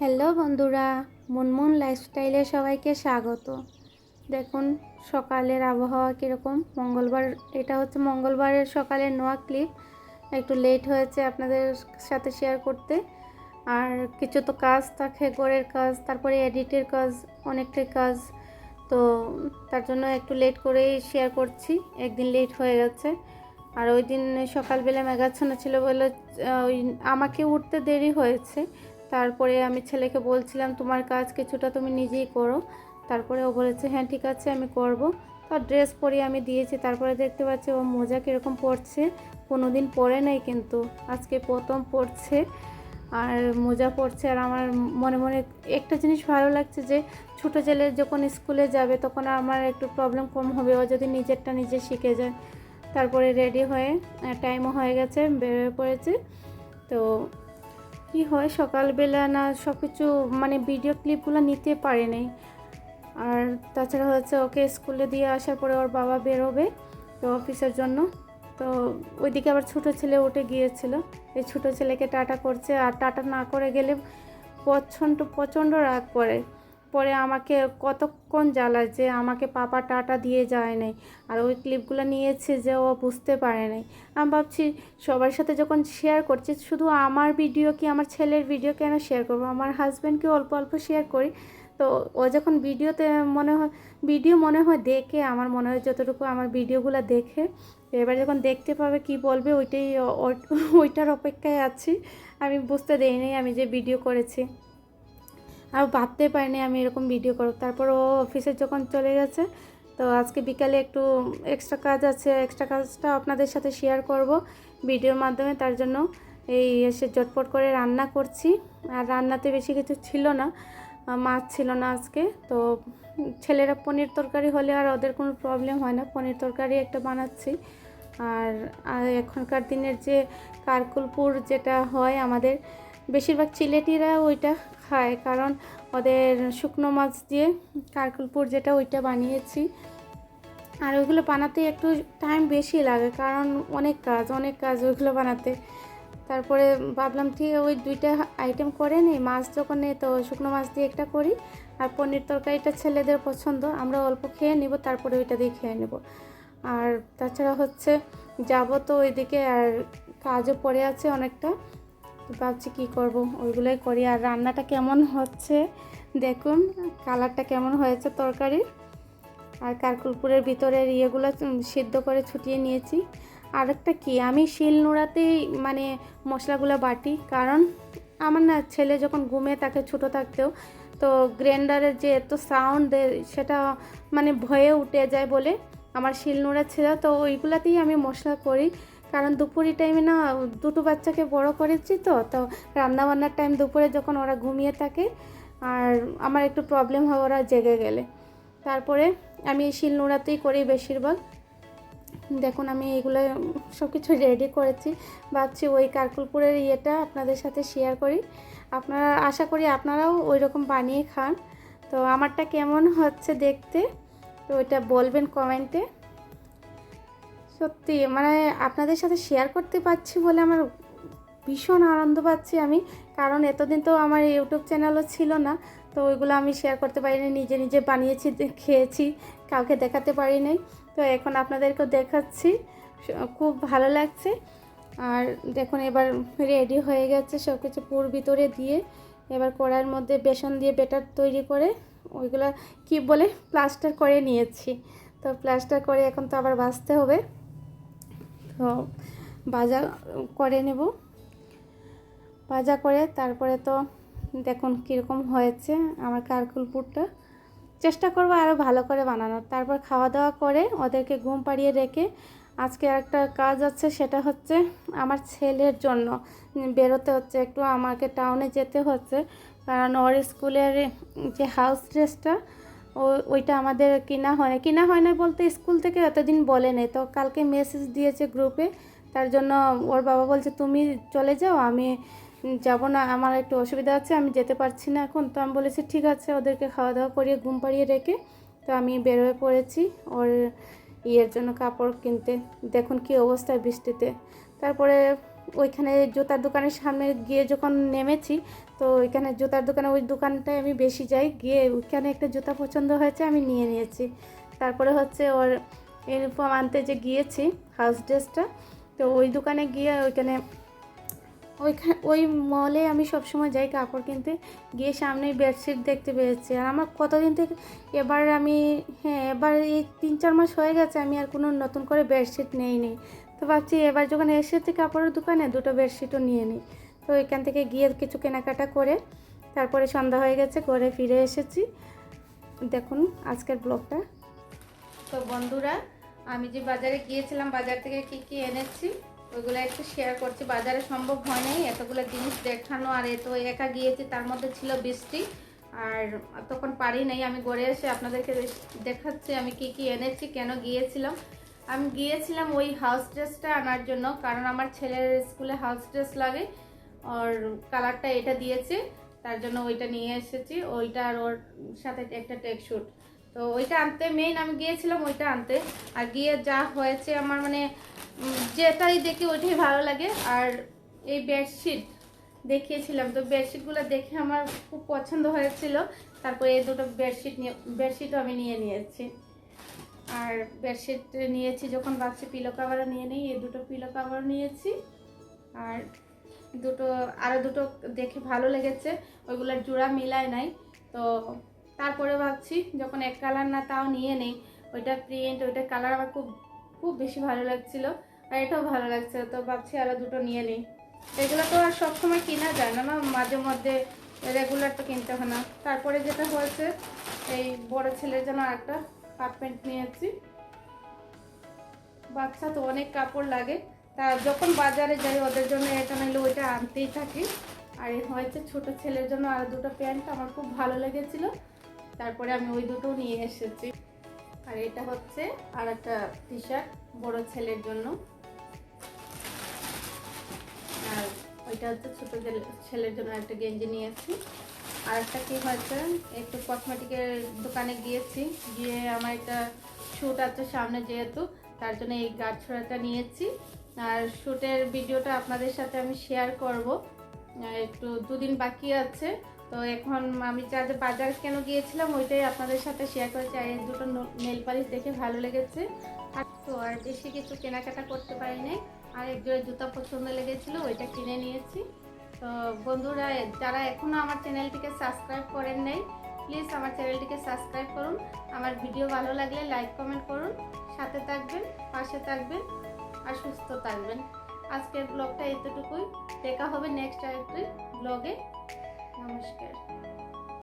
Hello বন্ধুরা, মুনমুন লাইফস্টাইলে সবাইকে স্বাগত। দেখুন, সকালের আবহাওয়া কীরকম? মঙ্গলবার, এটা হচ্ছে মঙ্গলবারের সকালের নোয়া ক্লিপ একটু লেট হয়েছে আপনাদের সাথে শেয়ার করতে। আর কিছু তো কাজ থাকে, ঘরের কাজ, তারপরে এডিটের কাজ, অনেকটাই কাজ। তো তার জন্য একটু লেট করেই শেয়ার করছি। একদিন লেট হয়ে গেছে। আর ওই দিন সকালবেলা মেঘাচ্ছন্ন ছিল বলে ওই আমাকে উঠতে দেরি হয়েছে। তারপরে আমি ছেলেকে বলছিলাম, তোমার কাজ কিছুটা তুমি নিজেই করো। তারপরে ও বলেছে হ্যাঁ ঠিক আছে, আমি করব। তার ড্রেস পরিয়ে আমি দিয়েছি, তারপরে দেখতে পাচ্ছি ও মোজা কীরকম পরছে। কোনো দিন পরে নাই কিন্তু, আজকে প্রথম পরছে আর মোজা পরছে। আর আমার মনে মনে একটা জিনিস ভালো লাগছে যে, ছোটো ছেলে যখন স্কুলে যাবে তখন আমার একটু প্রবলেম কম হবে, ও যদি নিজেরটা নিজে শিখে যায়। তারপরে রেডি হয়ে টাইমও হয়ে গেছে, বেরোয় পড়েছে। তো কি হয়, সকালবেলা না সব কিছু মানে ভিডিও ক্লিপগুলো নিতে পারে নাই। আর তাছাড়া হচ্ছে ওকে স্কুলে দিয়ে আসার পরে ওর বাবা বেরোবে তো অফিসের জন্য। তো ওইদিকে আবার ছোটো ছেলে উঠে গিয়েছিল। এই ছোটো ছেলেকে টাটা করছে, আর টাটা না করে গেলে প্রচণ্ড প্রচণ্ড রাগ করে। পরে আমাকে কতক্ষণ জ্বালায় যে আমাকে পাপা টাটা দিয়ে যায় নাই। আর ওই ক্লিপগুলো নিয়েছে যে ও বুঝতে পারে নাই। আমি ভাবছি সবার সাথে যখন শেয়ার করছি, শুধু আমার ভিডিও কি আমার ছেলের ভিডিও কেন শেয়ার করব? আমার হাজব্যান্ডকে অল্প অল্প শেয়ার করি। তো ও যখন ভিডিওতে মনে হয় ভিডিও মনে হয় দেখে, আমার মনে হয় যতটুকু আমার ভিডিওগুলো দেখে, এবার যখন দেখতে পাবে কি বলবে, ওইটাই ওইটার অপেক্ষায় আছি। আমি বুঝতে দেইনি আমি যে ভিডিও করেছি। আর ভাবতে পারিনি আমি এরকম ভিডিও করব। তারপর ও অফিসে যখন চলে গেছে, তো আজকে বিকালে একটু এক্সট্রা কাজ আছে এক্সট্রা কাজটা আপনাদের সাথে শেয়ার করব ভিডিওর মাধ্যমে। তার জন্য এই এসে চটপট করে রান্না করছি। আর রান্নাতে বেশি কিছু ছিল না, মাছ ছিল না আজকে। তো ছেলেরা পনির তরকারি হলে আর ওদের কোনো প্রবলেম হয় না। পনির তরকারি একটা বানাচ্ছি। আর এখনকার দিনের যে কারকুলপুর যেটা হয় আমাদের, বেশিরভাগ চিলেটিরা ওইটা খায়, কারণ ওদের শুকনো মাছ দিয়ে কারকুলপুর যেটা ওইটা বানিয়েছি। আর ওইগুলো বানাতে একটু টাইম বেশি লাগে, কারণ অনেক কাজ অনেক কাজ ওইগুলো বানাতে। তারপরে ভাবলাম, ঠিক ওই দুইটা আইটেম করে নিই, মাছ যখন নেই তো শুকনো মাছ দিয়ে একটা করি, আর পনির তরকারিটা ছেলেদের পছন্দ, আমরা অল্প খেয়ে নিব, তারপরে ওইটা দিয়ে খেয়ে নেব। আর তাছাড়া হচ্ছে যাব তো ওইদিকে আর কাজও পড়ে আছে অনেকটা। ভাবছি কী করব, ওইগুলোই করি। আর রান্নাটা কেমন হচ্ছে দেখুন, কালারটা কেমন হয়েছে তরকারির। আর কারকুলপুরের ভিতরের ইয়েগুলো সিদ্ধ করে ছুটিয়ে নিয়েছি। আরেকটা কি, আমি শিল নোড়াতেই মানে মশলাগুলো বাটি, কারণ আমার না ছেলে যখন ঘুমে থাকে ছোটো থাকতেও, তো গ্রাইন্ডারের যে এত সাউন্ড সেটা মানে ভয়ে উঠে যায় বলে। আমার শিল নোড়া ছিল, তো ওইগুলাতেই আমি মশলা করি। কারণ দুপুরি টাইমে না দুটো বাচ্চাকে বড় করেছি তো তো রান্নাবান্নার টাইম দুপুরে যখন ওরা ঘুমিয়ে থাকে, আর আমার একটু প্রবলেম হয় ওরা জেগে গেলে। তারপরে আমি এই শিল নোড়াতেই করি বেশিরভাগ। দেখুন, আমি এগুলো সব কিছু রেডি করেছি। ভাবছি ওই কারকুলপুরের ইয়েটা আপনাদের সাথে শেয়ার করি। আপনারা, আশা করি আপনারাও ওই রকম বানিয়ে খান। তো আমারটা কেমন হচ্ছে দেখতে, তো ওইটা বলবেন কমেন্টে সত্যি মানে আপনাদের সাথে শেয়ার করতে পারছি বলে আমার ভীষণ আনন্দ পাচ্ছি আমি। কারণ এতদিন তো আমার ইউটিউব চ্যানেলও ছিল না, তো ওইগুলো আমি শেয়ার করতে পারিনি, নিজে নিজে বানিয়েছি খেয়েছি, কাউকে দেখাতে পারি নাই তো এখন আপনাদেরকেও দেখাচ্ছি খুব ভালো লাগছে। আর দেখুন, এবার রেডি হয়ে গেছে সব কিছু পুর ভিতরে দিয়ে। এবার কড়াইয়ের মধ্যে বেসন দিয়ে বেটার তৈরি করে ওইগুলো কি বলে প্লাস্টার করে নিয়েছি। তো প্লাস্টার করে এখন তো আবার বাঁচতে হবে। তো ভাজা করে নেব। ভাজা করে তারপরে তো দেখুন কীরকম হয়েছে আমার কারকুলপুরটা চেষ্টা করব আরও ভালো করে বানানোর। তারপর খাওয়া দাওয়া করে ওদেরকে ঘুম পাড়িয়ে রেখে আজকে একটা কাজ আছে, সেটা হচ্ছে আমার ছেলের জন্য। বেরোতে হচ্ছে, একটু আমাকে টাউনে যেতে হচ্ছে। কারণ ওর স্কুলের যে হাউস ড্রেসটা ওইটা আমাদের কিনা হয় না কিনা হয় না বলতে স্কুল থেকে এতদিন বলে নেই। তো কালকে মেসেজ দিয়েছে গ্রুপে তার জন্য ওর বাবা বলছে, তুমি চলে যাও, আমি যাব না, আমার একটু অসুবিধা আছে, আমি যেতে পারছি না এখন। তো আমি বলেছি, ঠিক আছে, ওদেরকে খাওয়া দাওয়া করিয়ে ঘুম পাড়িয়ে রেখে। তো আমি বেরোয় পড়েছি ওর ইয়ের জন্য কাপড় কিনতে। দেখুন কি অবস্থা বৃষ্টিতে। তারপরে ওইখানে জুতার দোকানের সামনে গিয়ে যখন নেমেছি তো ওইখানে জুতার দোকানে ওই দোকানটায় আমি বেশি যাই। গিয়ে ওইখানে একটা জুতা পছন্দ হয়েছে, আমি নিয়ে নিয়েছি। তারপরে হচ্ছে ওর ইউনিফর্ম আনতে যে গিয়েছি হাউস ড্রেসটা তো ওই দোকানে গিয়ে ওইখানে ওইখানে, ওই মলে আমি সবসময় যাই কাপড় কিনতে। গিয়ে সামনেই বেডশিট দেখতে পেয়েছি। আর আমার কতদিন থেকে, এবার আমি হ্যাঁ এবার এই তিন চার মাস হয়ে গেছে, আমি আর কোনো নতুন করে বেডশিট নেই নি তো ভাবছি এবার যখন এসেছি কাপড়ের দোকানে, দুটো বেডশিটও নিয়ে নিই। তো এখান থেকে গিয়ে কিছু কেনাকাটা করে তারপরে সন্ধ্যা হয়ে গেছে করে ফিরে এসেছি। দেখুন আজকের ব্লগটা। তো বন্ধুরা, আমি যে বাজারে গিয়েছিলাম, বাজার থেকে কি কি এনেছি, ওইগুলো একটু শেয়ার করছি। বাজারে সম্ভব হয় নাই, এতগুলো জিনিস দেখানো, আর এত একা গিয়েছি, তার মধ্যে ছিল বৃষ্টি। আর তখন পারি নাই, আমি গড়ে এসে আপনাদেরকে দেখাচ্ছি, আমি কি কি এনেছি, কেন গিয়েছিলাম। আমি গিয়েছিলাম ওই হাউস ড্রেসটা আনার জন্য, কারণ আমার ছেলের স্কুলে হাউস ড্রেস লাগে। আর কালারটা এটা দিয়েছে, তার জন্য ওইটা নিয়ে এসেছি। ওইটা আর ওর সাথে একটা টেক শুট। তো ওইটা আনতে মেইন আমি গিয়েছিলাম ওইটা আনতে। আর গিয়ে যা হয়েছে আমার মানে যেটাই দেখি ওইটাই ভালো লাগে। আর এই বেডশিট দেখিয়েছিলাম। তো বেডশিটগুলো দেখে আমার খুব পছন্দ হয়েছিল। তারপরে এই দুটো বেডশিট নিয়ে বেডশিটও আমি নিয়ে নিয়েছি। আর বেডশিট নিয়েছি যখন, ভাবছি পিলো কাভারও নিয়ে নিই, এই দুটো পিলো কাভার নিয়েছি। আর দুটো আরও দুটো দেখে ভালো লেগেছে ওইগুলোর জোড়া মিলায় নাই। তো তারপরে ভাবছি, যখন এক কালার না তাও নিয়ে নেই, ওইটা প্রিন্ট ওইটা কালার আমার খুব খুব বেশি ভালো লাগছিল, আর এটাও ভালো লাগছে, তো ভাবছি আরও দুটো নিয়ে নিই। এগুলো তো আর সবসময় কেনা যায় না না? মাঝে মধ্যে রেগুলার তো কিনতে হয় না। তারপরে যেটা হয়েছে, এই বড় ছেলের জন্য একটা হাফ প্যান্ট নিয়েছি বাচ্চা তো অনেক কাপড় লাগে তা যখন বাজারে যাই, ওদের জন্য এটা নাহলে ওইটা আনতেই থাকি। আর হয়েছে ছোট ছেলের জন্য আর দুটো প্যান্ট, আমার খুব ভালো লেগেছিল। তারপরে আমি ওই দুটো নিয়ে এসেছি। আর এটা হচ্ছে আর একটা টি শার্ট বড় ছেলের জন্য। আর ওইটা হচ্ছে ছোট ছেলে- ছেলের জন্য একটা গেঞ্জি নিয়েছি আর একটা কী হয়েছে, একটু কসমেটিকের দোকানে গিয়েছি। গিয়ে আমার একটা শ্যুট আছে সামনে যেহেতু, তার জন্য এই গাছড়াটা নিয়েছি। আর শ্যুটের ভিডিওটা আপনাদের সাথে আমি শেয়ার করব। একটু দুদিন বাকি আছে, তো এখন আমি যা বাজার কেন গিয়েছিলাম ওইটাই আপনাদের সাথে শেয়ার করেছি। আর এই দুটো নেল পালিশ দেখে ভালো লেগেছে। আর তো আর বেশি কিছু কেনাকাটা করতে পারিনি। আর এক জোড়া জুতা পছন্দ লেগেছিল, ওইটা কিনে নিয়েছি। তো বন্ধুরা, যারা এখনও আমার চ্যানেলটিকে সাবস্ক্রাইব করেন নাই প্লিজ আমার চ্যানেলটিকে সাবস্ক্রাইব করুন। আমার ভিডিও ভালো লাগলে লাইক কমেন্ট করুন। সাথে থাকবেন, পাশে থাকবেন। আর সুস্থ থাকবেন। আজকের ব্লগটা এতটুকুই। দেখা হবে নেক্সট আরেকটি ব্লগে নমস্কার।